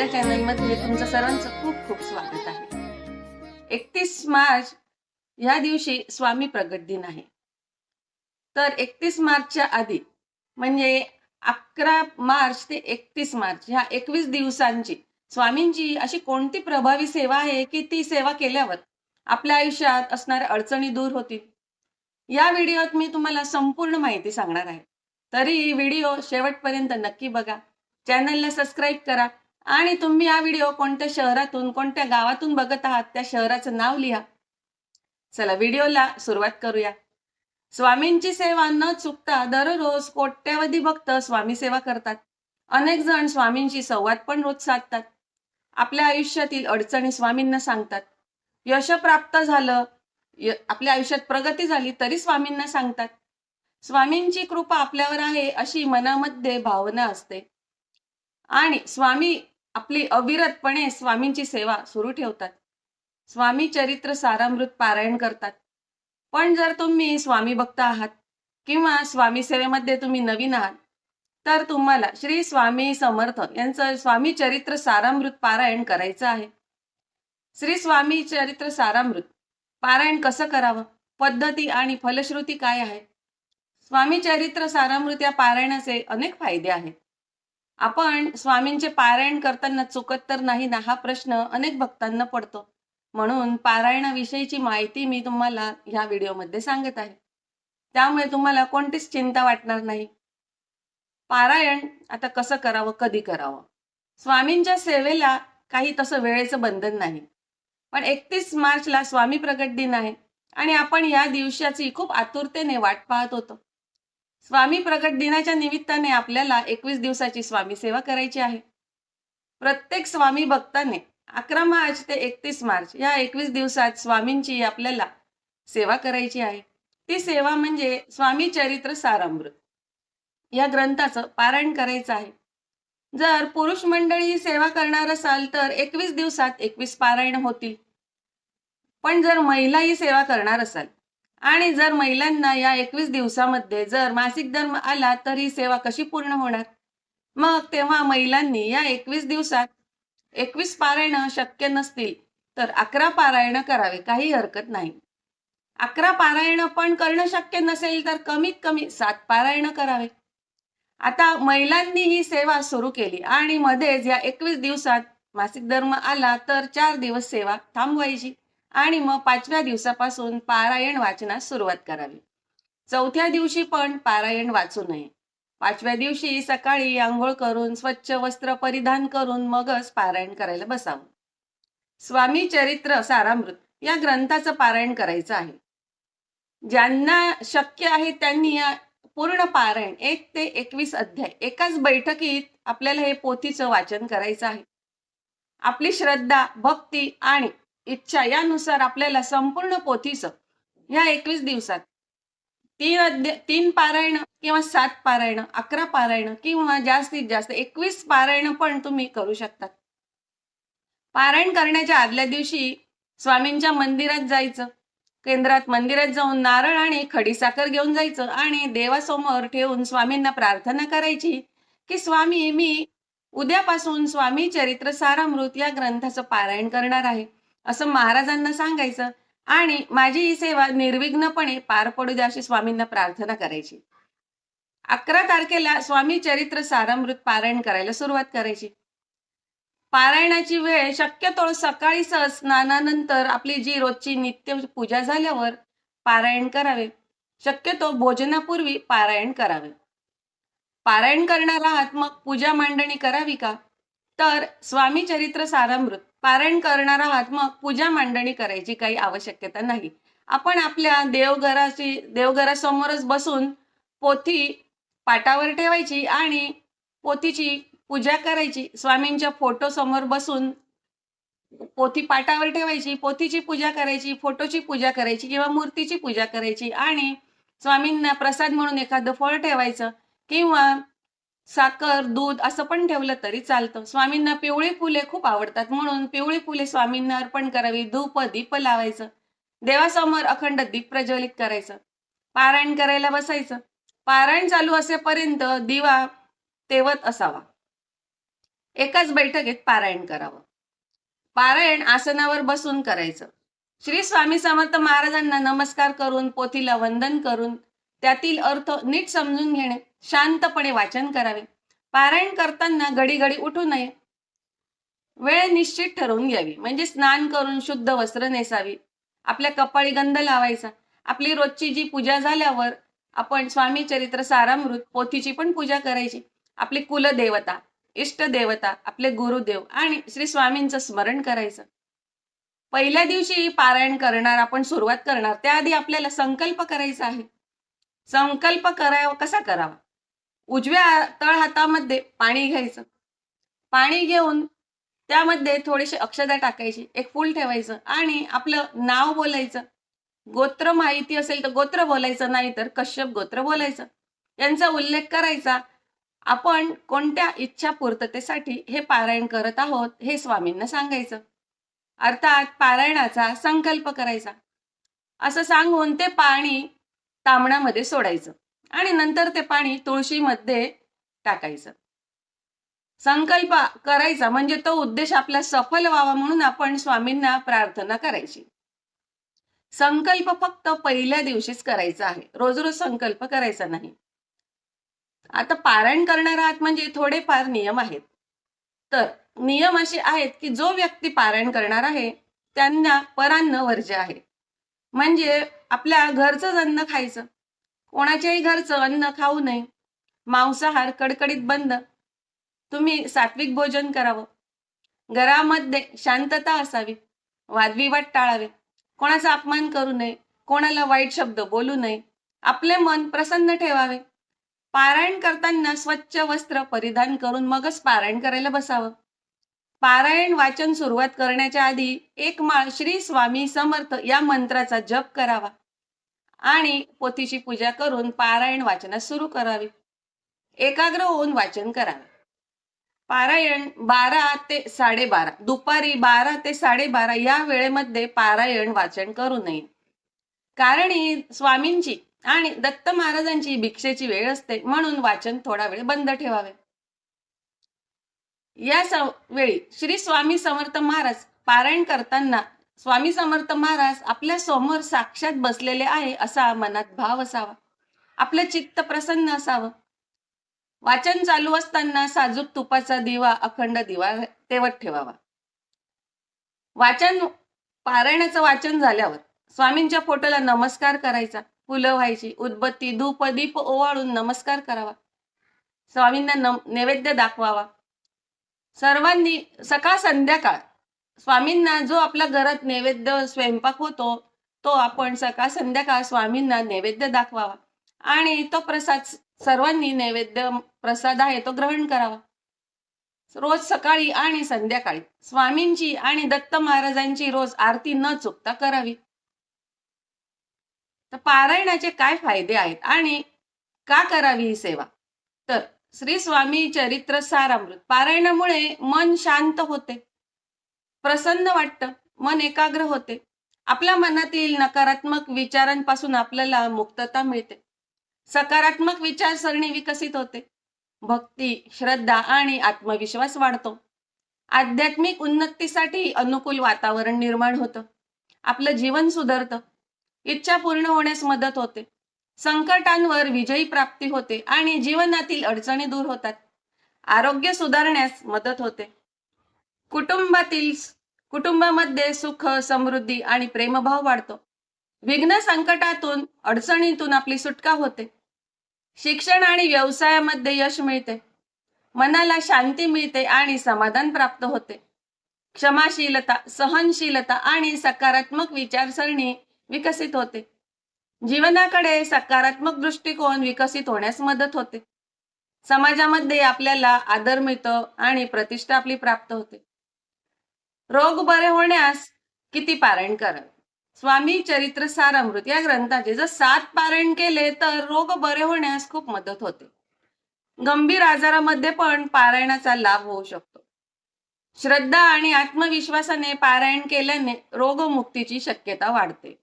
माझ्या चॅनलमध्ये तुमचं सर्वांचं खूप खूप स्वागत आहे. एकतीस मार्च या दिवशी स्वामी प्रगट दिन आहे. तर एकतीस मार्चच्या आधी म्हणजे अकरा मार्च ते एकतीस मार्च ह्या एकवीस दिवसांची स्वामींची अशी कोणती प्रभावी सेवा आहे की ती सेवा केल्यावर आपल्या आयुष्यात असणाऱ्या अडचणी दूर होतील? या व्हिडिओत मी तुम्हाला संपूर्ण माहिती सांगणार आहे. तरी व्हिडिओ शेवटपर्यंत नक्की बघा. चॅनलला सबस्क्राईब करा. आणि तुम्ही हा व्हिडिओ कोणत्या शहरातून कोणत्या गावातून बघत आहात त्या शहराचं नाव लिहा. चला व्हिडिओला सुरुवात करूया. स्वामींची सेवा न चुकता दररोज कोट्यावधी भक्त स्वामी सेवा करतात. अनेक जण स्वामींशी संवाद पण रोज साधतात. आपल्या आयुष्यातील अडचणी स्वामींना सांगतात. यश प्राप्त झालं आपल्या आयुष्यात प्रगती झाली तरी स्वामींना सांगतात. स्वामींची कृपा आपल्यावर आहे अशी मनामध्ये भावना असते. आणि स्वामी आपली अविरतपणे स्वामींची सेवा सुरू ठेवतात. स्वामी चरित्र सारामृत पारायण करतात. पण जर तुम्ही स्वामी भक्त आहात किंवा स्वामी सेवेमध्ये तुम्ही नवीन आहात तर तुम्हाला श्री स्वामी समर्थ यांचं स्वामी चरित्र सारामृत पारायण करायचं आहे. श्री स्वामी चरित्र सारामृत पारायण कसं करावं? पद्धती आणि फलश्रुती काय आहे? स्वामी चरित्र सारामृत या पारायणाचे अनेक फायदे आहेत. आपण स्वामींचे पारायण करताना चुकत तर नाही ना हा प्रश्न अनेक भक्तांना पडतो. म्हणून पारायणाविषयीची माहिती मी तुम्हाला ह्या व्हिडिओमध्ये सांगत आहे. त्यामुळे तुम्हाला कोणतीच चिंता वाटणार नाही. पारायण आता कसं करावं कधी करावं? स्वामींच्या सेवेला काही तसं वेळेचं बंधन नाही. पण एकतीस मार्चला स्वामी प्रगट दिन आहे आणि आपण या दिवसाची खूप आतुरतेने वाट पाहत होतो. स्वामी प्रगट दिनाच्या निमित्ताने आपल्याला एकवीस दिवसाची स्वामी सेवा करायची आहे. प्रत्येक स्वामी भक्ताने अकरा मार्च ते एकतीस मार्च या एकवीस दिवसात स्वामींची आपल्याला सेवा करायची आहे. ती सेवा म्हणजे स्वामी चरित्र सारामृत. या ग्रंथाचं पारायण करायचं आहे. जर पुरुष मंडळी सेवा करणार असाल तर एकवीस दिवसात एकवीस पारायण होतील. पण जर महिला ही सेवा करणार असाल आणि जर महिलांना या एकवीस दिवसामध्ये जर मासिक धर्म आला तर ही सेवा कशी पूर्ण होणार? मग तेव्हा महिलांनी या एकवीस दिवसात एकवीस पारायण शक्य नसतील तर अकरा पारायण करावे काही हरकत नाही. अकरा पारायण पण करणं शक्य नसेल तर कमीत कमी सात पारायण करावे. आता महिलांनी ही सेवा सुरू केली आणि मध्येच या एकवीस दिवसात मासिक धर्म आला तर चार दिवस सेवा थांबवायची. आणि मग पाचव्या दिवसापासून पारायण वाचनास सुरुवात करावी. चौथ्या दिवशी पण पारायण वाचू नये. पाचव्या दिवशी सकाळी आंघोळ करून स्वच्छ वस्त्र परिधान करून मगच पारायण करायला बसावं. स्वामी चरित्र सारामृत या ग्रंथाचं पारायण करायचं आहे. ज्यांना शक्य आहे त्यांनी या पूर्ण पारायण एक ते एकवीस अध्याय एकाच बैठकीत आपल्याला हे पोथीचं वाचन करायचं आहे. आपली श्रद्धा भक्ती आणि इच्छा यानुसार आपल्याला संपूर्ण पोथीचं ह्या एकवीस दिवसात तीन तीन पारायण किंवा सात पारायण अकरा पारायण किंवा जास्तीत जास्त एकवीस पारायण पण तुम्ही करू शकता पारायण करण्याच्या आदल्या दिवशी स्वामींच्या मंदिरात जायचं केंद्रात मंदिरात जाऊन नारळ आणि खडीसाखर घेऊन जायचं आणि देवासमोर ठेवून स्वामींना प्रार्थना करायची की स्वामी मी उद्यापासून स्वामी चरित्र सारामृत या ग्रंथाचं पारायण करणार आहे. असं महाराजांना सांगायचं. आणि माझी ही सेवा निर्विघ्नपणे पार पडू द्या अशी स्वामींना प्रार्थना करायची. अकरा तारखेला स्वामी चरित्र सारामृत पारायण करायला सुरुवात करायची. पारायणाची वेळ शक्यतो सकाळी सहज स्नानानंतर आपली जी रोजची नित्य पूजा झाल्यावर पारायण करावे. शक्यतो भोजनापूर्वी पारायण करावे. पारायण करणार आहात मग पूजा मांडणी करावी का? तर स्वामी चरित्र सारामृत पारायण करणार आहात मग पूजा मांडणी करायची काही आवश्यकता नाही. आपण आपल्या देवघराची देवघरासमोरच बसून पोथी पाटावर ठेवायची आणि पोथीची पूजा करायची. स्वामींच्या फोटो समोर बसून पोथी पाटावर ठेवायची पोथीची पूजा करायची फोटोची पूजा करायची किंवा मूर्तीची पूजा करायची आणि स्वामींना प्रसाद म्हणून एखादं फळ ठेवायचं किंवा साखर दूध असं पण ठेवलं तरी चालतं. स्वामींना पिवळी फुले खूप आवडतात. म्हणून पिवळी फुले स्वामींना अर्पण करावी धूप दीप लावायचं. देवासमोर अखंड दीप प्रज्वलित करायचं. पारायण करायला बसायचं. पारायण चालू असेपर्यंत दिवा तेवत असावा. एकाच बैठकीत पारायण करावं. पारायण आसनावर बसून करायचं. श्री स्वामी समर्थ महाराजांना नमस्कार करून पोथीला वंदन करून त्यातील अर्थ नीट समजून घेणे. शांतपणे वाचन करावे. पारायण करताना घडी घडी उठू नये. वेळ निश्चित ठरवून घ्यावी. म्हणजे स्नान करून शुद्ध वस्त्र नेसावी. आपल्या कपाळी गंध लावायचा. आपली रोजची जी पूजा झाल्यावर आपण स्वामी चरित्र सारामृत पोथीची पण पूजा करायची. आपली कुलदेवता इष्टदेवता आपले गुरुदेव आणि श्री स्वामींचं स्मरण करायचं. पहिल्या दिवशी पारायण करणार आपण सुरुवात करणार. त्याआधी आपल्याला संकल्प करायचा आहे. संकल्प करावा कसा करावा? उजव्या तळ हातामध्ये पाणी घ्यायचं. पाणी घेऊन त्यामध्ये थोडीशी अक्षता टाकायची. एक फूल ठेवायचं आणि आपलं नाव बोलायचं. गोत्र माहिती असेल तर गोत्र बोलायचं नाही तर कश्यप गोत्र बोलायचं. यांचा उल्लेख करायचा. आपण कोणत्या इच्छा पूर्ततेसाठी हे पारायण करत आहोत हे स्वामींना सांगायचं. अर्थात पारायणाचा संकल्प करायचा. असं सांगून ते पाणी तांबणामध्ये सोडायचं. आणि नंतर ते पाणी तुळशीमध्ये टाकायचं. संकल्प करायचा म्हणजे तो उद्देश आपला सफल व्हावा म्हणून आपण स्वामींना प्रार्थना करायची. संकल्प फक्त पहिल्या दिवशीच करायचा आहे. रोज रोज संकल्प करायचा नाही. आता पारायण करणार आहात म्हणजे थोडेफार नियम आहेत. तर नियम असे आहेत की जो व्यक्ती पारायण करणार आहे त्यांना परान्न वर्ज्य आहे. म्हणजे आपल्या घरचं अन्न खायचं. कोणाच्याही घरचं अन्न खाऊ नये. मांसाहार कडकडीत बंद. तुम्ही सात्विक भोजन करावं. घरामध्ये शांतता असावी. वादविवाद टाळावे. कोणाचा अपमान करू नये. कोणाला वाईट शब्द बोलू नये. आपले मन प्रसन्न ठेवावे. पारायण करताना स्वच्छ वस्त्र परिधान करून मगच पारायण करायला बसावं. पारायण वाचन सुरुवात करण्याच्या आधी एक माळ श्री स्वामी समर्थ या मंत्राचा जप करावा. आणि पोथीची पूजा करून पारायण वाचनास सुरू करावी. एकाग्र होऊन वाचन करावे. पारायण बारा ते साडेबारा दुपारी बारा ते साडेबारा या वेळेमध्ये पारायण वाचन करू नये. कारण ही स्वामींची आणि दत्त महाराजांची भिक्षेची वेळ असते म्हणून वाचन थोडा वेळ बंद ठेवावे. या वेळी श्री स्वामी समर्थ महाराज पारायण करताना स्वामी समर्थ महाराज आपल्यासमोर साक्षात बसलेले आहे असा मनात भाव असावा. आपलं चित्त प्रसन्न असावं. वाचन चालू असताना साजूक तुपाचा दिवा अखंड दिवा तेवत ठेवावा. वाचन पारायणाचं वाचन झाल्यावर स्वामींच्या फोटोला नमस्कार करायचा. फुलं व्हायची उदबत्ती धूप दीप ओवाळून नमस्कार करावा. स्वामींना नैवेद्य दाखवावा. सर्वांनी सकाळ संध्याकाळ स्वामींना जो आपल्या घरात नैवेद्य स्वयंपाक होतो तो आपण सकाळ संध्याकाळ स्वामींना नैवेद्य दाखवावा. आणि तो प्रसाद सर्वांनी नैवेद्य प्रसाद आहे तो ग्रहण करावा. रोज सकाळी आणि संध्याकाळी स्वामींची आणि दत्त महाराजांची रोज आरती न चुकता करावी. तर पारायणाचे काय फायदे आहेत आणि का करावी ही सेवा? तर श्री स्वामी चरित्र सारामृत पारायणामुळे मन शांत होते. प्रसन्न वाटतं. मन एकाग्र होते. आपल्या मनातील नकारात्मक विचारांपासून आपल्याला मुक्तता मिळते. सकारात्मक विचारसरणी विकसित होते. भक्ती श्रद्धा आणि आत्मविश्वास वाढतो. आध्यात्मिक उन्नतीसाठी अनुकूल वातावरण निर्माण होतं. आपलं जीवन सुधारतं. इच्छा पूर्ण होण्यास मदत होते. संकटांवर विजयी प्राप्ती होते आणि जीवनातील अडचणी दूर होतात. आरोग्य सुधारण्यास मदत होते. कुटुंबातील कुटुंबामध्ये सुख समृद्धी आणि प्रेमभाव वाढतो. विघ्न संकटातून अडचणीतून आपली सुटका होते. शिक्षण आणि व्यवसायामध्ये यश मिळते. मनाला शांती मिळते आणि समाधान प्राप्त होते. क्षमाशीलता सहनशीलता आणि सकारात्मक विचारसरणी विकसित होते. जीवनाकडे सकारात्मक दृष्टिकोन विकसित होण्यास मदत होते. समाजामध्ये आपल्याला आदर मिळतो आणि प्रतिष्ठा आपली प्राप्त होते. रोग बरे होण्यास किती पारायण करावे स्वामी चरित्र सारामृत या ग्रंथाचे जर सात पारायण केले तर रोग बरे होण्यास खूप मदत होते. गंभीर आजारामध्ये पण पारायणाचा लाभ होऊ शकतो. श्रद्धा आणि आत्मविश्वासाने पारायण केल्याने रोगमुक्तीची शक्यता वाढते.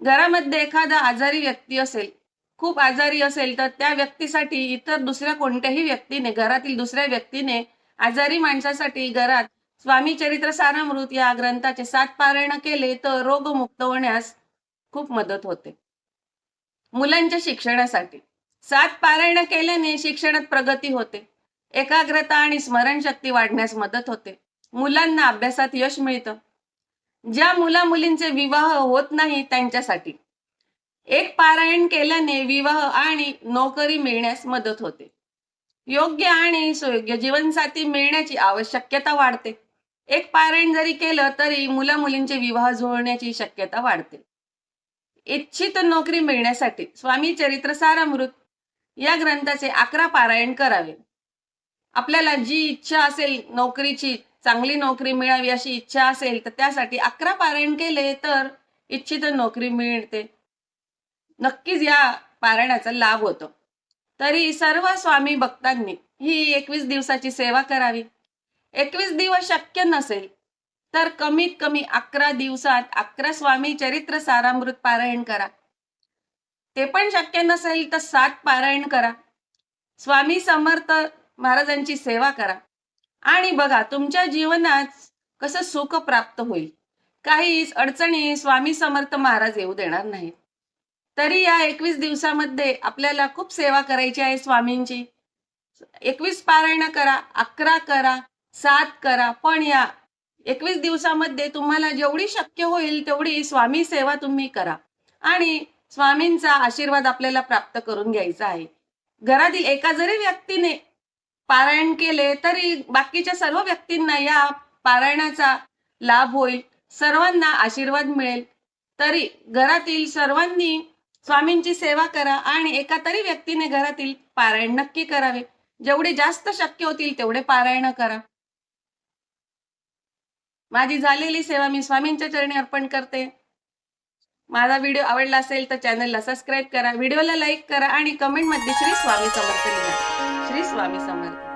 घरामध्ये एखादा आजारी व्यक्ती असेल खूप आजारी असेल तर त्या व्यक्तीसाठी इतर दुसऱ्या कोणत्याही व्यक्तीने घरातील दुसऱ्या व्यक्तीने आजारी माणसासाठी घरात स्वामी चरित्र सारामृत या ग्रंथाचे सात पारायण केले तर रोगमुक्त होण्यास खूप मदत होते. मुलांच्या शिक्षणासाठी सात पारायण केल्याने शिक्षणात प्रगती होते. एकाग्रता आणि स्मरणशक्ती वाढण्यास मदत होते. मुलांना अभ्यासात यश मिळतं. ज्या मुला मुलींचे विवाह होत नाही त्यांच्यासाठी एक पारायण केल्याने विवाह आणि नोकरी मिळण्यास मदत होते. योग्य आणि सुयोग्य जीवनसाथी मिळण्याची आवश्यकता वाढते. एक पारायण जरी केलं तरी मुला मुलींचे विवाह जुळण्याची शक्यता वाढते. इच्छित नोकरी मिळण्यासाठी स्वामी चरित्र सारामृत या ग्रंथाचे अकरा पारायण करावे. आपल्याला जी इच्छा असेल नोकरीची चांगली नोकरी मिळावी अशी इच्छा असेल तर त्यासाठी अकरा पारायण केले तर इच्छित नोकरी मिळते. नक्कीच या पारायणाचा लाभ होतो. तरी सर्व स्वामी भक्तांनी ही एकवीस दिवसाची सेवा करावी. एकवीस दिवस शक्य नसेल तर कमीत कमी अकरा दिवसात अकरा स्वामी चरित्र सारामृत पारायण करा. ते पण शक्य नसेल तर सात पारायण करा. स्वामी समर्थ महाराजांची सेवा करा. आणि बघा तुमच्या जीवनात कसं सुख प्राप्त होईल. काही अडचणी स्वामी समर्थ महाराज येऊ देणार नाहीत. तरी या एकवीस दिवसामध्ये आपल्याला खूप सेवा करायची आहे स्वामींची. एकवीस पारायण करा अकरा करा सात करा. पण या एकवीस दिवसामध्ये तुम्हाला जेवढी शक्य होईल तेवढी स्वामी सेवा तुम्ही करा. आणि स्वामींचा आशीर्वाद आपल्याला प्राप्त करून घ्यायचा आहे. घरातील एका जरी व्यक्तीने पारायण केले तरी बाकीच्या सर्व व्यक्तींना या पारायणाचा लाभ होईल. सर्वांना आशीर्वाद मिळेल. तरी घरातील सर्वांनी स्वामींची सेवा करा आणि एका तरी व्यक्तीने घरातील पारायण नक्की करावे. जेवढे जास्त शक्य होतील तेवढे पारायण करा. माझी झालेली सेवा मी स्वामींच्या चरणी अर्पण करते. माझा व्हिडिओ आवडला असेल तर चॅनलला सबस्क्राईब करा व्हिडिओला लाईक करा आणि कमेंटमध्ये श्री स्वामी समर्थ लिहा. श्री स्वामी समर्थ.